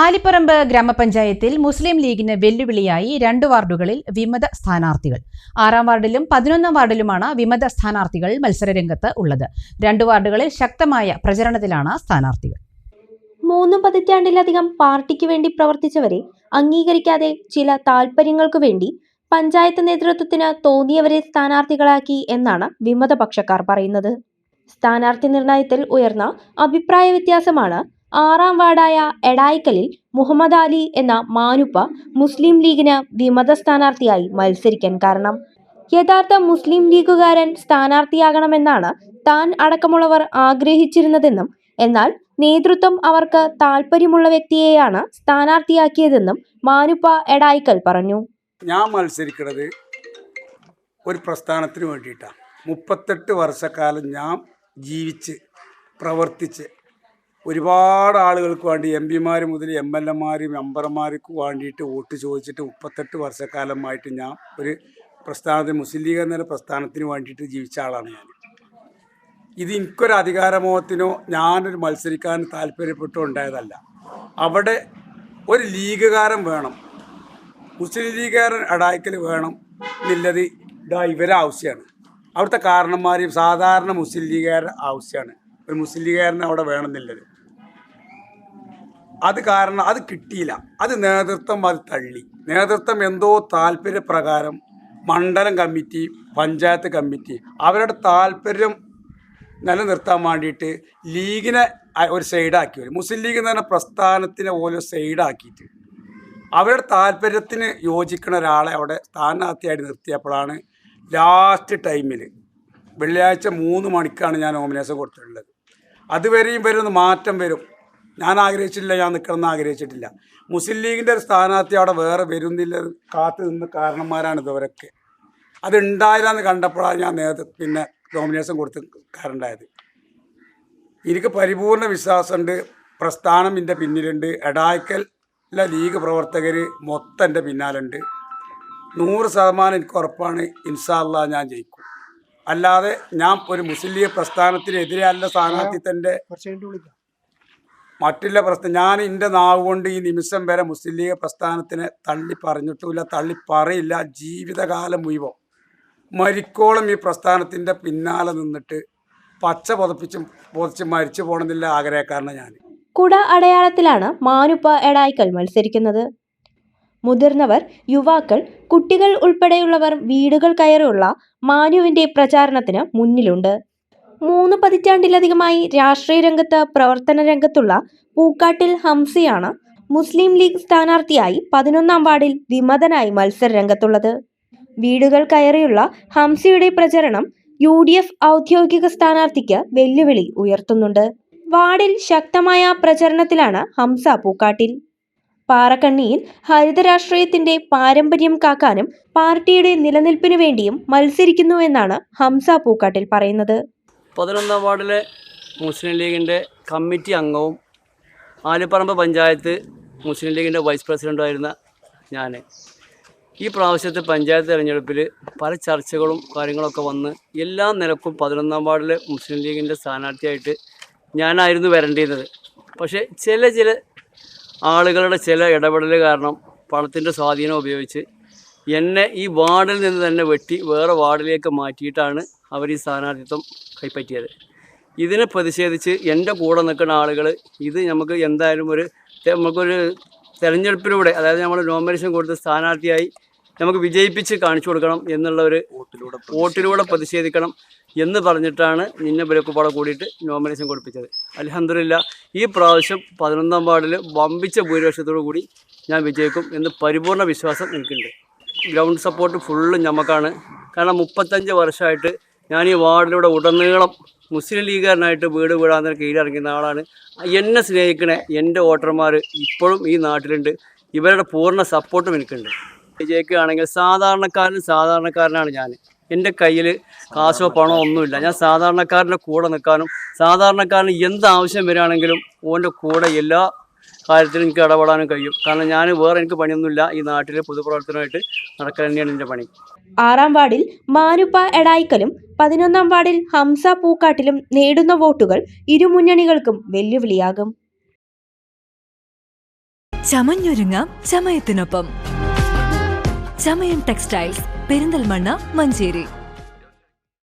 ആലിപ്പറമ്പ് ഗ്രാമപഞ്ചായത്തിൽ മുസ്ലിം ലീഗിന് വെല്ലുവിളിയായി രണ്ട് വാർഡുകളിൽ വിമത സ്ഥാനാർത്ഥികൾ. ആറാം വാർഡിലും പതിനൊന്നാം വാർഡിലുമാണ് വിമത സ്ഥാനാർത്ഥികൾ മത്സരരംഗത്ത് ഉള്ളത്. രണ്ട് വാർഡുകളിൽ ശക്തമായ പ്രചരണത്തിലാണ് സ്ഥാനാർത്ഥികൾ. മൂന്ന് പതിറ്റാണ്ടിലധികം പാർട്ടിക്ക് വേണ്ടി പ്രവർത്തിച്ചവരെ അംഗീകരിക്കാതെ ചില താൽപ്പര്യങ്ങൾക്കു വേണ്ടി പഞ്ചായത്ത് നേതൃത്വത്തിന് തോന്നിയവരെ സ്ഥാനാർത്ഥികളാക്കി എന്നാണ് വിമത പക്ഷക്കാർ പറയുന്നത്. സ്ഥാനാർത്ഥി നിർണയത്തിൽ ഉയർന്ന അഭിപ്രായ വ്യത്യാസമാണ് ആറാം വാർഡായ എടായിക്കലിൽ മുഹമ്മദ് അലി എന്ന മാനുപ്പ മുസ്ലിം ലീഗിന് വിമത സ്ഥാനാർത്ഥിയായി മത്സരിക്കാൻ കാരണം. യഥാർത്ഥ മുസ്ലിം ലീഗുകാരൻ സ്ഥാനാർത്ഥിയാകണമെന്നാണ് താൻ അടക്കമുള്ളവർ ആഗ്രഹിച്ചിരുന്നതെന്നും എന്നാൽ നേതൃത്വം അവർക്ക് താല്പര്യമുള്ള വ്യക്തിയെയാണ് സ്ഥാനാർത്ഥിയാക്കിയതെന്നും മാനുപ്പ എടായിക്കൽ പറഞ്ഞു. ഞാൻ മത്സരിക്കുന്നത് ഒരു പ്രസ്ഥാനത്തിന് വേണ്ടിയിട്ടാണ്. മുപ്പത്തെട്ട് വർഷക്കാലം ഞാൻ ജീവിച്ച് പ്രവർത്തിച്ച് ഒരുപാട് ആളുകൾക്ക് വേണ്ടി എം പിമാർ മുതൽ എം എൽ എമാരും മെമ്പർമാർക്ക് വേണ്ടിയിട്ട് വോട്ട് ചോദിച്ചിട്ട് മുപ്പത്തെട്ട് വർഷക്കാലമായിട്ട് ഞാൻ ഒരു പ്രസ്ഥാനത്തിന് മുസ്ലിം ലീഗ് എന്ന പ്രസ്ഥാനത്തിന് വേണ്ടിയിട്ട് ജീവിച്ച ആളാണ് ഞാൻ. ഇത് എനിക്കൊരു അധികാരമോഹത്തിനോ ഞാനൊരു മത്സരിക്കാൻ താല്പര്യപ്പെട്ടോ ഉണ്ടായതല്ല അവിടെ ഒരു ലീഗുകാരൻ വേണം. മുസ്ലിം ലീഗുകാരൻ അടായ്ക്കൽ വേണം എന്നുള്ളത് ഇതാ ഇവരെ ആവശ്യമാണ്. അവിടുത്തെ കാരണന്മാരെയും സാധാരണ മുസ്ലിം ലീഗുകാരുടെ ആവശ്യമാണ്. ഒരു മുസ്ലിം ലീഗുകാരനെ അവിടെ വേണമെന്നുള്ളത് അത് കാരണം അത് കിട്ടിയില്ല. അത് നേതൃത്വം അത് തള്ളി. നേതൃത്വം എന്തോ താല്പര്യപ്രകാരം മണ്ഡലം കമ്മിറ്റി പഞ്ചായത്ത് കമ്മിറ്റി അവരുടെ താല്പര്യം നിലനിർത്താൻ വേണ്ടിയിട്ട് ലീഗിനെ ഒരു സൈഡാക്കി. വരും മുസ്ലിം ലീഗ് എന്ന് പറഞ്ഞ പ്രസ്ഥാനത്തിനെ ഓരോ സൈഡാക്കിയിട്ട് അവരുടെ താല്പര്യത്തിന് യോജിക്കുന്ന ഒരാളെ അവിടെ സ്ഥാനാർത്ഥിയായിട്ട് നിർത്തിയപ്പോഴാണ് ലാസ്റ്റ് ടൈമിൽ വെള്ളിയാഴ്ച മൂന്ന് മണിക്കാണ് ഞാൻ നോമിനേഷൻ കൊടുത്തിട്ടുള്ളത്. അതുവരെയും വരുന്ന മാറ്റം വരും. ഞാൻ ആഗ്രഹിച്ചിട്ടില്ല ഞാൻ നിൽക്കണമെന്ന് ആഗ്രഹിച്ചിട്ടില്ല. മുസ്ലിം ലീഗിന്റെ ഒരു സ്ഥാനാർത്ഥി അവിടെ വേറെ വരുന്നില്ല കാത്തു നിന്ന് കാരണന്മാരാണ് ഇതുവരൊക്കെ. അത് ഉണ്ടായില്ല എന്ന് കണ്ടപ്പോഴാണ് ഞാൻ നേതൃ പിന്നെ ഡോമിനേഷൻ കൊടുത്ത് കാരണണ്ടായത് എനിക്ക് പരിപൂർണ വിശ്വാസമുണ്ട് പ്രസ്ഥാനം എന്റെ പിന്നിലുണ്ട് എടായ്ക്കലിലെ ലീഗ് പ്രവർത്തകർ മൊത്തം എന്റെ പിന്നാലുണ്ട്. നൂറ് ശതമാനം എനിക്ക് ഉറപ്പാണ് ഇൻഷാല്ല ഞാൻ ജയിക്കും. അല്ലാതെ ഞാൻ ഒരു മുസ്ലിം ലീഗ് പ്രസ്ഥാനത്തിനെതിരെ അല്ല സ്ഥാനാർത്ഥിത്വന്റെ മറ്റുള്ള പ്രശ്നം ഞാൻ എന്റെ നാവ് കൊണ്ട് ഈ നിമിഷം വരെ മുസ്ലിം ലീഗ് പ്രസ്ഥാനത്തിനെ തള്ളി പറഞ്ഞിട്ടുമില്ല തള്ളി പറയില്ല. ജീവിതകാലം മുഴുവൻ മരിക്കോളം ഈ പ്രസ്ഥാനത്തിന്റെ പിന്നാലെ നിന്നിട്ട് പച്ച പുതപ്പിച്ചും പുതച്ച് മരിച്ചു പോകണമെന്നില്ല ആഗ്രഹക്കാരനാണ് ഞാൻ. കുട അടയാളത്തിലാണ് മാനുപ്പ എടായ്ക്കൽ മത്സരിക്കുന്നത്. മുതിർന്നവർ യുവാക്കൾ കുട്ടികൾ ഉൾപ്പെടെയുള്ളവർ വീടുകൾ കയറിയുള്ള മാനുവിന്റെ പ്രചാരണത്തിന് മുന്നിലുണ്ട്. മൂന്ന് പതിറ്റാണ്ടിലധികമായി രാഷ്ട്രീയ രംഗത്ത് പ്രവർത്തന രംഗത്തുള്ള പൂക്കാട്ടിൽ ഹംസയാണ് മുസ്ലിം ലീഗ് സ്ഥാനാർത്ഥിയായി പതിനൊന്നാം വാർഡിൽ വിമതനായി മത്സര രംഗത്തുള്ളത്. വീടുകൾ കയറിയുള്ള ഹംസയുടെ പ്രചരണം യു ഡി എഫ് ഔദ്യോഗിക സ്ഥാനാർത്ഥിക്ക് വെല്ലുവിളി ഉയർത്തുന്നുണ്ട്. വാർഡിൽ ശക്തമായ പ്രചരണത്തിലാണ് ഹംസ പൂക്കാട്ടിൽ. പാറക്കണ്ണിയിൽ ഹരിത രാഷ്ട്രീയത്തിന്റെ പാരമ്പര്യം കാക്കാനും പാർട്ടിയുടെ നിലനിൽപ്പിനു വേണ്ടിയും മത്സരിക്കുന്നുവെന്നാണ് ഹംസ പൂക്കാട്ടിൽ പറയുന്നത്. പതിനൊന്നാം വാർഡിലെ മുസ്ലിം ലീഗിന്റെ കമ്മിറ്റി അംഗവും ആലിപ്പറമ്പ് പഞ്ചായത്ത് മുസ്ലിം ലീഗിന്റെ വൈസ് പ്രസിഡന്റുമായിരുന്ന ഞാൻ. ഈ പ്രാവശ്യത്തെ പഞ്ചായത്ത് തിരഞ്ഞെടുപ്പിൽ പല ചർച്ചകളും കാര്യങ്ങളൊക്കെ വന്ന് എല്ലാ നിലക്കും പതിനൊന്നാം വാർഡിലെ മുസ്ലിം ലീഗിന്റെ സ്ഥാനാർത്ഥിയായിട്ട് ഞാനായിരുന്നു വരേണ്ടിയിരുന്നത്. പക്ഷേ ചില ചില ആളുകളുടെ ചില ഇടപെടൽ കാരണം പണത്തിന്റെ സ്വാധീനം ഉപയോഗിച്ച് എന്നെ ഈ വാർഡിൽ നിന്ന് തന്നെ വെട്ടി വേറെ വാർഡിലേക്ക് മാറ്റിയിട്ടാണ് അവർ ഈ സ്ഥാനാർത്ഥിത്വം കൈപ്പറ്റിയത്. ഇതിനെ പ്രതിഷേധിച്ച് എന്റെ കൂടെ നിൽക്കുന്ന ആളുകൾ ഇത് നമുക്ക് എന്തായാലും ഒരു നമുക്കൊരു തെരഞ്ഞെടുപ്പിലൂടെ അതായത് നമ്മൾ നോമിനേഷൻ കൊടുത്ത് സ്ഥാനാർത്ഥിയായി നമുക്ക് വിജയിപ്പിച്ച് കാണിച്ചു കൊടുക്കണം എന്നുള്ള ഒരു വോട്ടിലൂടെ വോട്ടിലൂടെ പ്രതിഷേധിക്കണം എന്ന് പറഞ്ഞിട്ടാണ് നിന്നെ ബലക്കുപാടെ പാടെ കൂടിയിട്ട് നോമിനേഷൻ കൊടുപ്പിച്ചത്. അലഹമില്ല ഈ പ്രാവശ്യം പതിനൊന്നാം വാർഡിൽ വമ്പിച്ച ഭൂരിപക്ഷത്തോടു കൂടി ഞാൻ വിജയിക്കും എന്ന് പരിപൂർണ വിശ്വാസം എനിക്കുണ്ട്. ഗ്രൗണ്ട് സപ്പോർട്ട് ഫുള്ള് ഞമ്മക്കാണ്. കാരണം മുപ്പത്തഞ്ച് വർഷമായിട്ട് ഞാൻ ഈ വാർഡിലൂടെ ഉടനീളം മുസ്ലിം ലീഗുകാരനായിട്ട് വീട് വീടാന്ന് കീഴിറങ്ങുന്ന ആളാണ്. എന്നെ സ്നേഹിക്കണ എന്റെ വോട്ടർമാർ ഇപ്പോഴും ഈ നാട്ടിലുണ്ട്. ഇവരുടെ പൂർണ സപ്പോർട്ടും എനിക്കുണ്ട്. വിജയിക്കുകയാണെങ്കിൽ സാധാരണക്കാരൻ സാധാരണക്കാരനാണ് ഞാൻ. എന്റെ കയ്യിൽ കാശോ പണമോ ഒന്നുമില്ല. ഞാൻ സാധാരണക്കാരന്റെ കൂടെ നിൽക്കാനും സാധാരണക്കാരന് എന്ത് ആവശ്യം വരികയാണെങ്കിലും ഓന്റെ കൂടെ എല്ലാ കാര്യത്തിലും എനിക്ക് ഇടപെടാനും കഴിയും. കാരണം ഞാൻ വേറെ എനിക്ക് പണിയൊന്നുമില്ല. ഈ നാട്ടിലെ പൊതുപ്രവർത്തനമായിട്ട് നടക്കാൻ തന്നെയാണ് എന്റെ പണി. ആറാം വാർഡിൽ മാനുപ്പ എടായിക്കലും പതിനൊന്നാം വാർഡിൽ ഹംസ പൂക്കാട്ടിലും നേടുന്ന വോട്ടുകൾ ഇരുമുന്നണികൾക്കും വെല്ലുവിളിയാകും. ചമഞ്ഞൊരുങ്ങാം ചമയത്തിനൊപ്പം. ചമയം ടെക്സ്റ്റൈൽസ് പെരിന്തൽമണ്ണ മഞ്ചേരി.